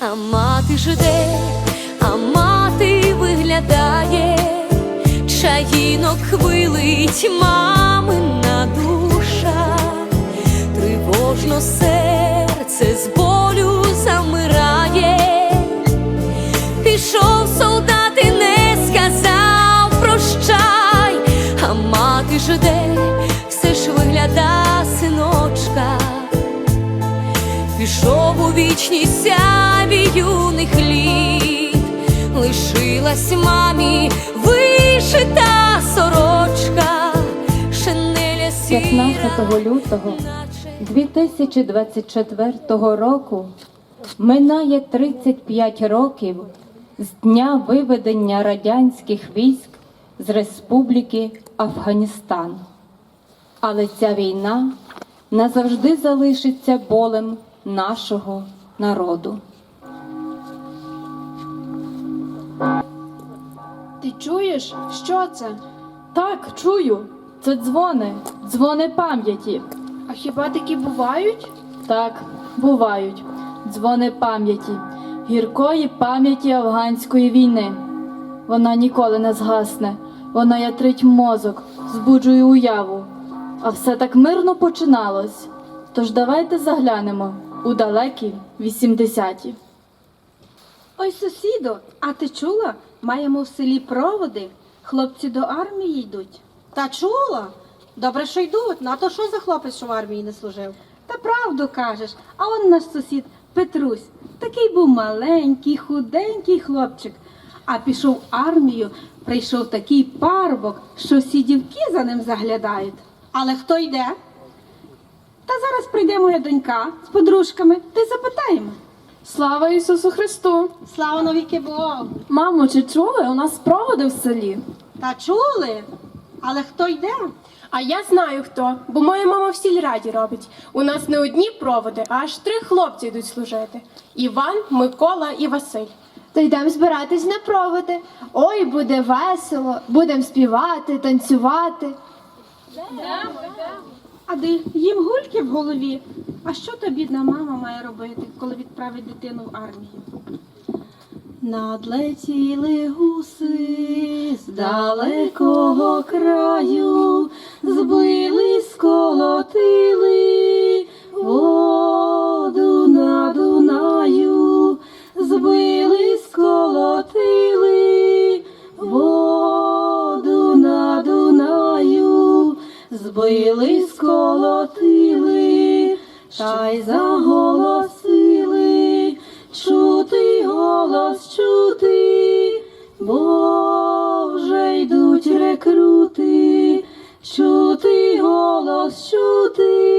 а мати жде, а мати виглядає, чаїнок хвилить мамина душа, тривожно серце з пішов у вічність сяві юних літ, лишилась мамі вишита сорочка, шинеля сіра, 15 лютого 2024 року минає 35 років з дня виведення радянських військ з Республіки Афганістан. Але ця війна назавжди залишиться болем нашого народу. Ти чуєш, що це? Так, чую. Це дзвони, дзвони пам'яті. А хіба такі бувають? Так, бувають. Дзвони пам'яті, гіркої пам'яті афганської війни. Вона ніколи не згасне, вона ятрить мозок, збуджує уяву. А все так мирно починалось. Тож давайте заглянемо у далекі 80-ті. Ой, сусіду, а ти чула? Маємо в селі проводи. Хлопці до армії йдуть. Та чула? Добре, що йдуть. На то що за хлопець, що в армії не служив? Та правду кажеш, а он наш сусід Петрусь. Такий був маленький, худенький хлопчик. А пішов в армію, прийшов такий парубок, що всі дівки за ним заглядають. Але хто йде? Та зараз прийде моя донька з подружками, та й запитаємо. Слава Ісусу Христу! Слава навіки Богу. Мамо, чи чули? У нас проводи в селі. Та чули? Але хто йде? А я знаю хто, бо моя мама в сільраді робить. У нас не одні проводи, а аж три хлопці йдуть служити: Іван, Микола і Василь. То йдемо збиратись на проводи. Ой, буде весело, будемо співати, танцювати. А де їм гульки в голові. А що та бідна мама має робити, коли відправить дитину в армію? Надлетіли гуси з далекого краю, збили, сколотили воду на Дунаю, збили, сколотили збили, сколотили, та й заголосили, чути голос чути, бо вже йдуть рекрути, чути голос чути,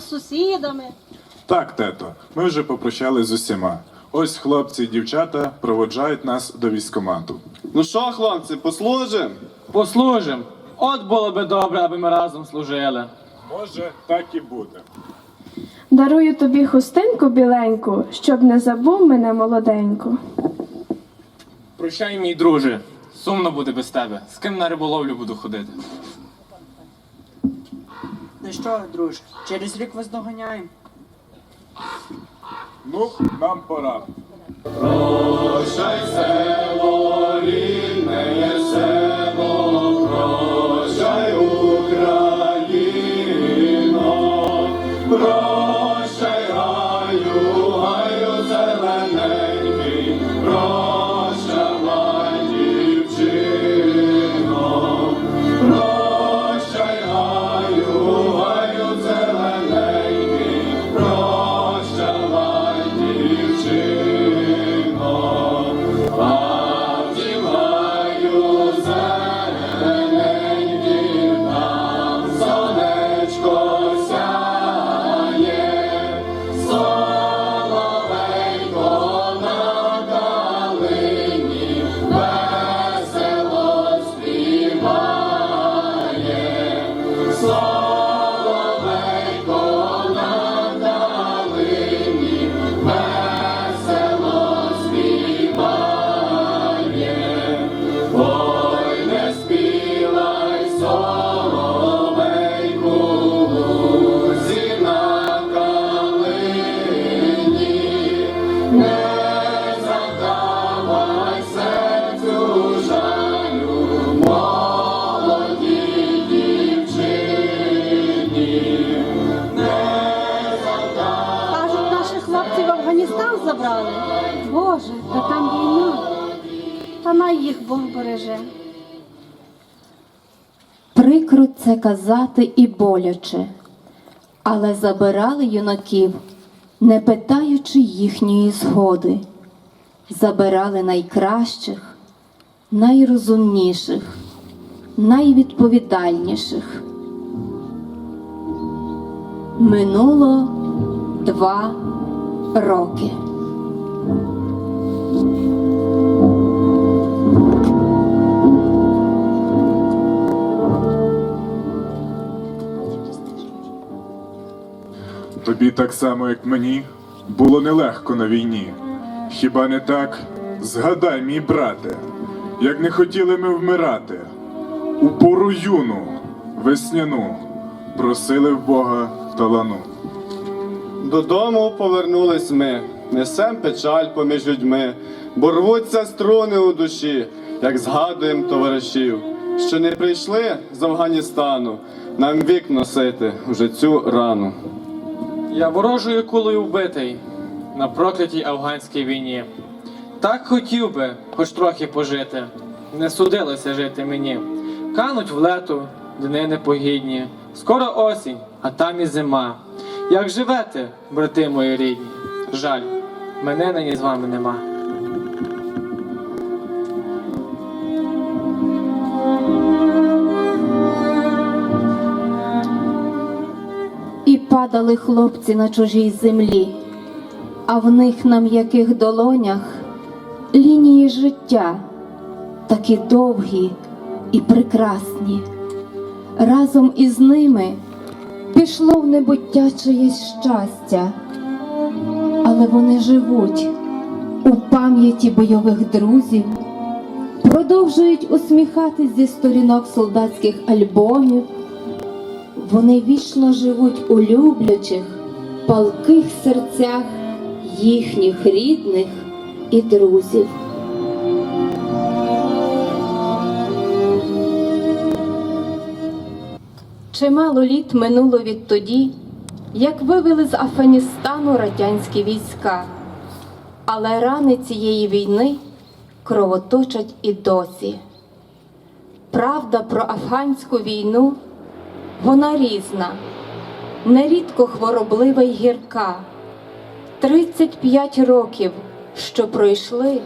сусідами. Так, тето, ми вже попрощались з усіма. Ось хлопці і дівчата проводжають нас до військомату. Ну що, хлопці, послужим? Послужим. От було би добре, аби ми разом служили. Може, так і буде. Дарую тобі хустинку біленьку, щоб не забув мене молоденьку. Прощай, мій друже. Сумно буде без тебе. З ким на риболовлю буду ходити. Ну що, друже, через рік вас доганяємо. Ну, нам пора. Кажуть, Та їх Бог береже. Прикро це казати і боляче, але забирали юнаків, не питаючи їхньої згоди. Забирали найкращих, найрозумніших, найвідповідальніших. Минуло два роки. Тобі так само, як мені, було нелегко на війні. Хіба не так? Згадай, мій брате, як не хотіли ми вмирати. У пору юну, весняну, просили в Бога талану. Додому повернулись ми, несем печаль поміж людьми, бо рвуться струни у душі, як згадуєм товаришів, що не прийшли з Афганістану, нам вік носити вже цю рану. Я ворожою кулею вбитий на проклятій афганській війні. Так хотів би, хоч трохи пожити. Не судилося жити мені. Кануть в лету дни непогідні. Скоро осінь, а там і зима. Як живете, брати мої рідні? Жаль, мене нині з вами нема. Падали хлопці на чужій землі, а в них на м'яких долонях лінії життя, такі довгі і прекрасні. Разом із ними пішло в небуття чиєсь щастя, але вони живуть у пам'яті бойових друзів, продовжують усміхатись зі сторінок солдатських альбомів. Вони вічно живуть у люблячих, палких серцях їхніх рідних і друзів. Чимало літ минуло відтоді, як вивели з Афганістану радянські війська, але рани цієї війни кровоточать і досі. Правда про афганську війну вона різна, нерідко хвороблива й гірка. 35 років, що пройшли,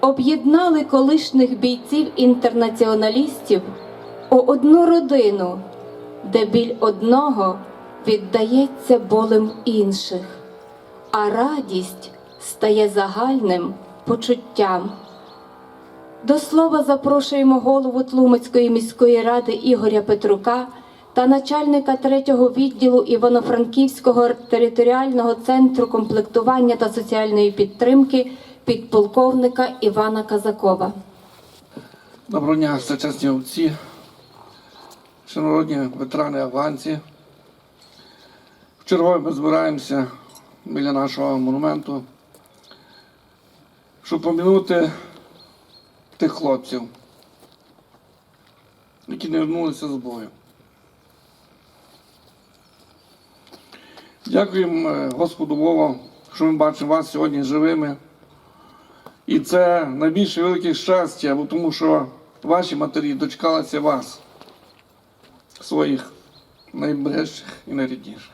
об'єднали колишніх бійців-інтернаціоналістів у одну родину, де біль одного віддається болем інших, а радість стає загальним почуттям. До слова запрошуємо голову Тлумацької міської ради Ігоря Петрука та начальника третього відділу Івано-Франківського територіального центру комплектування та соціальної підтримки підполковника Івана Казакова. Доброго дня, всечесні отці, шановні ветерани афганці. Вчергове ми збираємося біля нашого монументу, щоб помінути тих хлопців, які не вернулися з бою. Дякуємо е, Господу Богу, що ми бачимо вас сьогодні живими. І це найбільше велике щастя, тому що ваші матері дочекалися вас, своїх найближчих і найрідніших.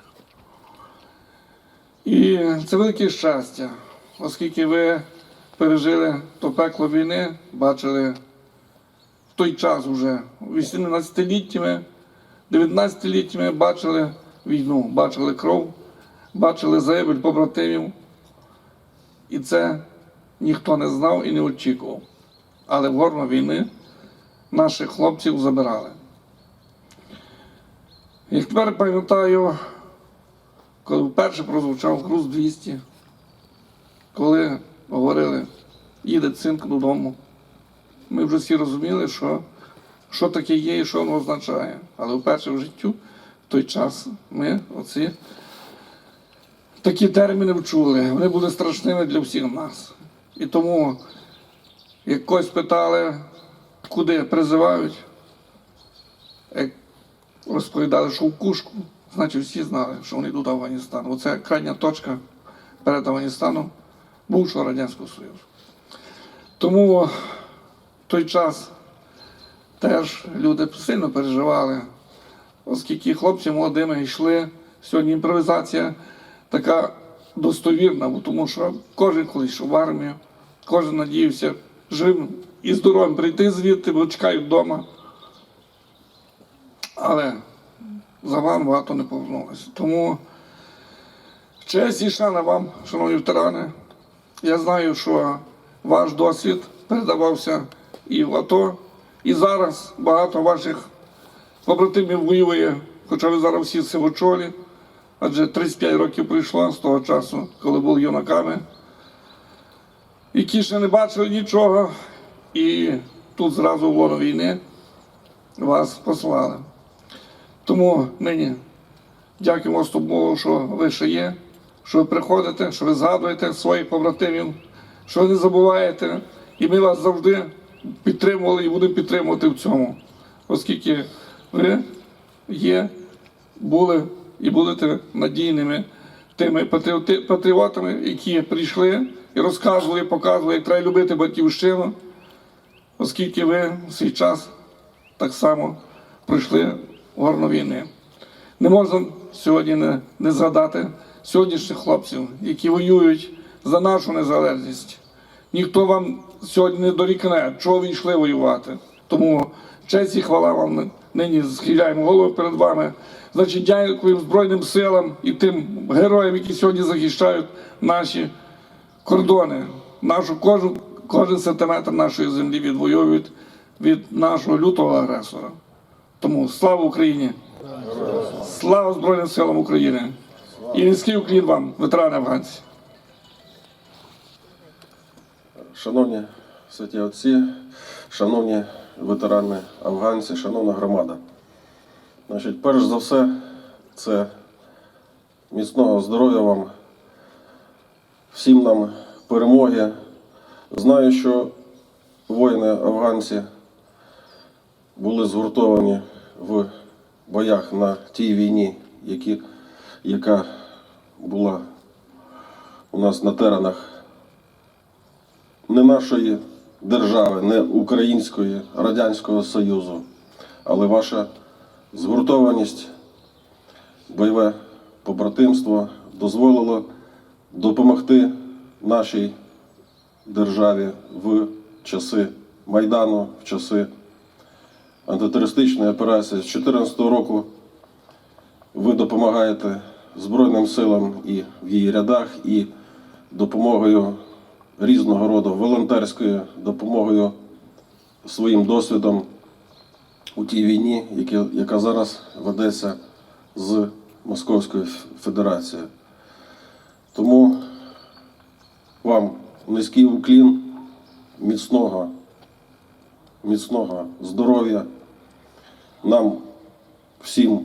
І це велике щастя, оскільки ви пережили то пекло війни, бачили в той час вже 18-літтями, 19-літтями бачили війну, бачили кров, бачили загибель побратимів. І це ніхто не знав і не очікував. Але в горно війни наших хлопців забирали. Як тепер пам'ятаю, коли вперше прозвучав груз 200, коли говорили, їде цинк додому, ми вже всі розуміли, що, що таке є і що воно означає. Але вперше в життю той час ми оці такі терміни вчули. Вони були страшними для всіх нас. І тому, як когось питали, куди призивають, як розповідали, що в Кушку, значить всі знали, що вони йдуть в Афганістан. Оце крайня точка перед Афганістаном бувшого Радянського Союзу. Тому в той час теж люди сильно переживали, оскільки хлопці молодими йшли. Сьогодні імпровізація така достовірна, тому що кожен колись йшов в армію, кожен надіявся живим і здоровим прийти звідти, бо чекають вдома. Але за вами багато не повернулося. Тому честь і шана вам, шановні ветерани. Я знаю, що ваш досвід передавався і в АТО, і зараз багато ваших побратимів воює, хоча ви зараз всі сивочолі, адже 35 років пройшло з того часу, коли були юнаками, які ще не бачили нічого, і тут зразу в лоно війни вас послали. Тому нині дякуємо Богу, що ви ще є, що ви приходите, що ви згадуєте своїх побратимів, що ви не забуваєте, і ми вас завжди підтримували і будемо підтримувати в цьому, оскільки ви є, були і будете надійними тими патріотами, які прийшли і розказували, показували, як треба любити батьківщину, оскільки ви в свій час так само пройшли горно війни. Не можна сьогодні не, не згадати сьогоднішніх хлопців, які воюють за нашу незалежність. Ніхто вам сьогодні не дорікне, чого ви йшли воювати. Тому честь і хвала вам нині схиляємо голову перед вами. Значить, дякуємо Збройним силам і тим героям, які сьогодні захищають наші кордони, нашу кожен, кожен сантиметр нашої землі відвоюють від нашого лютого агресора. Тому слава Україні! Слава Збройним силам України! І низький уклін вам, ветерани афганці! Шановні святі отці, шановні ветерани афганці, шановна громада. Значить, перш за все, це міцного здоров'я вам, всім нам перемоги. Знаю, що воїни афганці були згуртовані в боях на тій війні, які, яка була у нас на теренах не нашої держави, не Української, Радянського Союзу, але ваша згуртованість, бойове побратимство дозволило допомогти нашій державі в часи Майдану, в часи антитерористичної операції з 2014 року. ви допомагаєте Збройним силам і в її рядах, і допомогою різного роду волонтерською допомогою своїм досвідом у тій війні, яка- зараз ведеться з Московською Федерацією. Тому вам низький уклін, міцного, міцного здоров'я, нам всім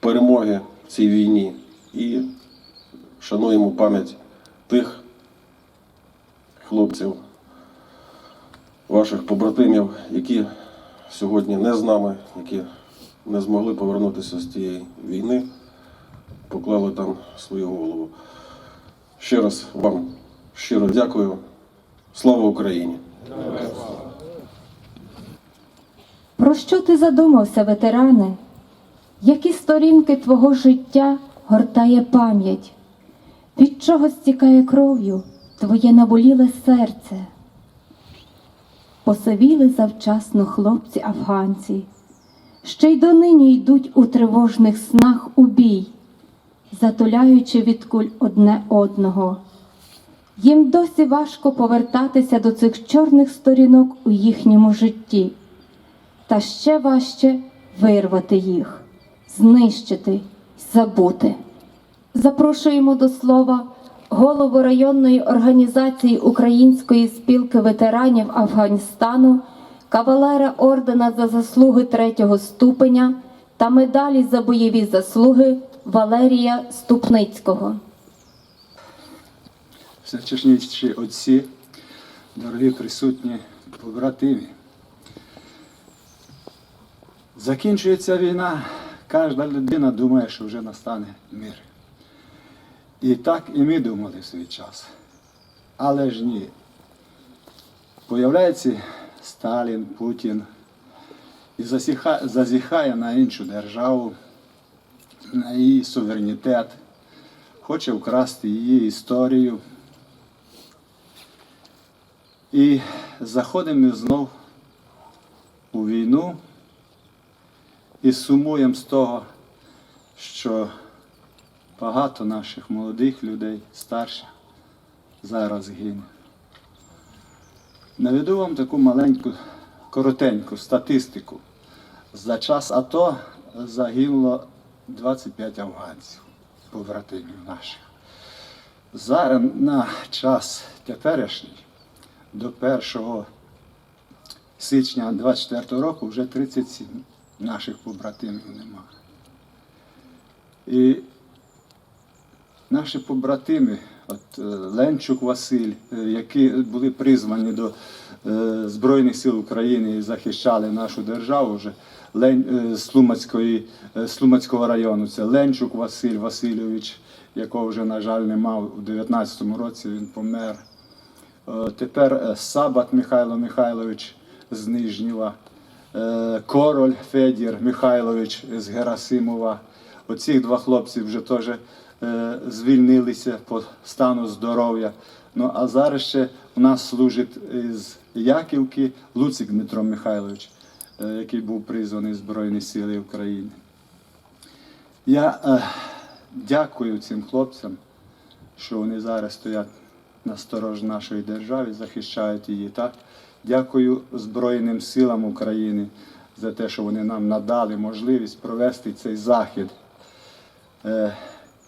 перемоги в цій війні і шануємо пам'ять тих хлопців, ваших побратимів, які сьогодні не з нами, які не змогли повернутися з тієї війни, поклали там свою голову. Ще раз вам щиро дякую. Слава Україні! Про що ти задумався, ветеране? Які сторінки твого життя гортає пам'ять? Від чого стікає кров'ю твоє наболіле серце? Посивіли завчасно хлопці афганці, ще й донині йдуть у тривожних снах у бій, затуляючи від куль одне одного. Їм досі важко повертатися до цих чорних сторінок у їхньому житті та ще важче вирвати їх, знищити, забути. Запрошуємо до слова голову районної організації Української спілки ветеранів Афганістану, кавалера ордена за заслуги третього ступеня та медалі за бойові заслуги Валерія Ступницького. Всечесніші отці, дорогі присутні побратимі. Закінчується війна, кожна людина думає, що вже настане мир. І так і ми думали в свій час. Але ж ні. Появляється Сталін, Путін і зазіхає на іншу державу, на її суверенітет, хоче вкрасти її історію. І заходимо знов у війну і сумуємо з того, що багато наших молодих людей, старших, зараз гине. Наведу вам таку маленьку, коротеньку статистику. За час АТО загинуло 25 афганців, побратимів наших. Зараз на час теперішній до 1 січня 24 року вже 37 наших побратимів нема. І наші побратими, от е, Ленчук Василь, е, які були призвані до е, Збройних сил України і захищали нашу державу вже Слумацької, Слумацького району. Це Ленчук Василь Васильович, якого вже, на жаль, не мав у 19-му році, він помер. Тепер Сабат Михайло Михайлович з Нижнєва, Король Федір Михайлович з Герасимова. Оці два хлопці вже теж звільнилися по стану здоров'я. Ну а зараз ще у нас служить з Яківки Луцик Дмитро Михайлович, е, який був призваний Збройні Сили України. Я е, дякую цим хлопцям, що вони зараз стоять на сторож нашої держави, захищають її. Так? Дякую Збройним силам України за те, що вони нам надали можливість провести цей захід. Е,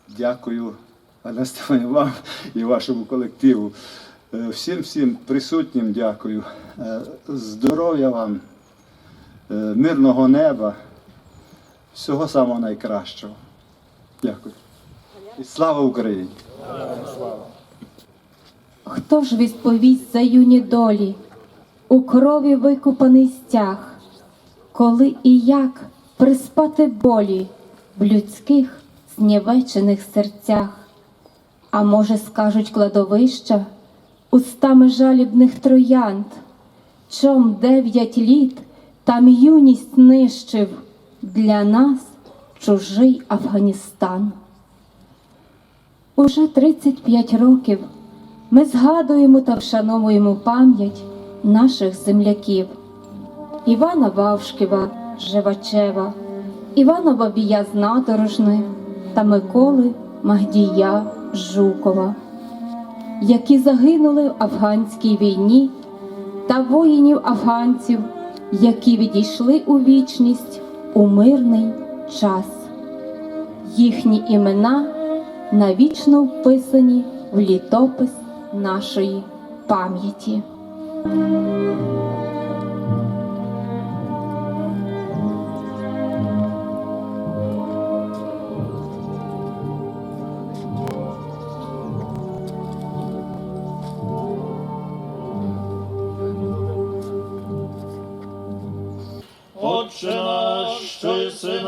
дякую, Анна вам і вашому колективу. Е, всім всім присутнім дякую. Е, здоров'я вам, е, мирного неба, всього самого найкращого. Дякую. І слава Україні! Хто ж відповість за юні долі, у крові викупаний стяг, коли і як приспати болі в людських знівечених серцях? А може, скажуть кладовища устами жалібних троянд, чом дев'ять літ там юність нищив для нас чужий Афганістан. Уже 35 років ми згадуємо та вшановуємо пам'ять наших земляків Івана Вавшківа, Живачева, Івана Бабія з Наторожни та Миколи Магдія Жукова, які загинули в афганській війні, та воїнів афганців, які відійшли у вічність у мирний час. Їхні імена навічно вписані в літопис нашої пам'яті.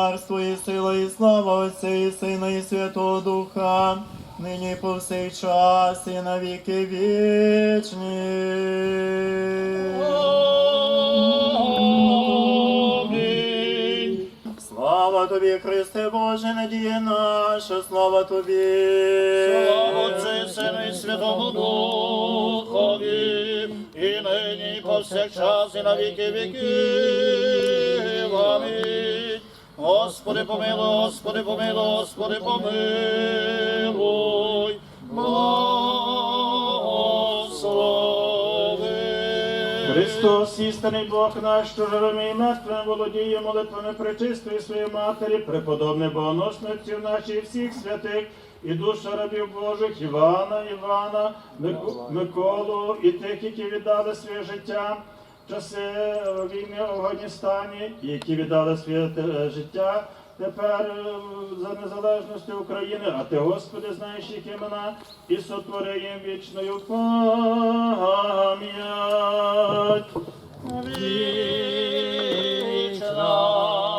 Царство і сила, і слава Отця і Сина, і Святого Духа, нині і повсякчас, і на віки вічні. Амінь. Слава тобі, Христе Боже, надія наша, слава тобі. Слава Отцю і Сину і Святому Духові, і нині, повсякчас, і на віки віків. Амінь. Господи помилуй, Господи помилуй, Господи помилуй. Благослови. Христос, істинний Бог наш, що живими і мертвими володіє молитвами пречистої своєї матері, преподобне наших і всіх святих, і душа рабів Божих, Івана, Івана, Миколу і тих, які віддали своє життя часи е, війни в Афганістані, які віддали своє е, життя тепер е, за незалежності України, а ти, Господи, знаєш їх імена, і сотвори їм вічною пам'ять. Вічна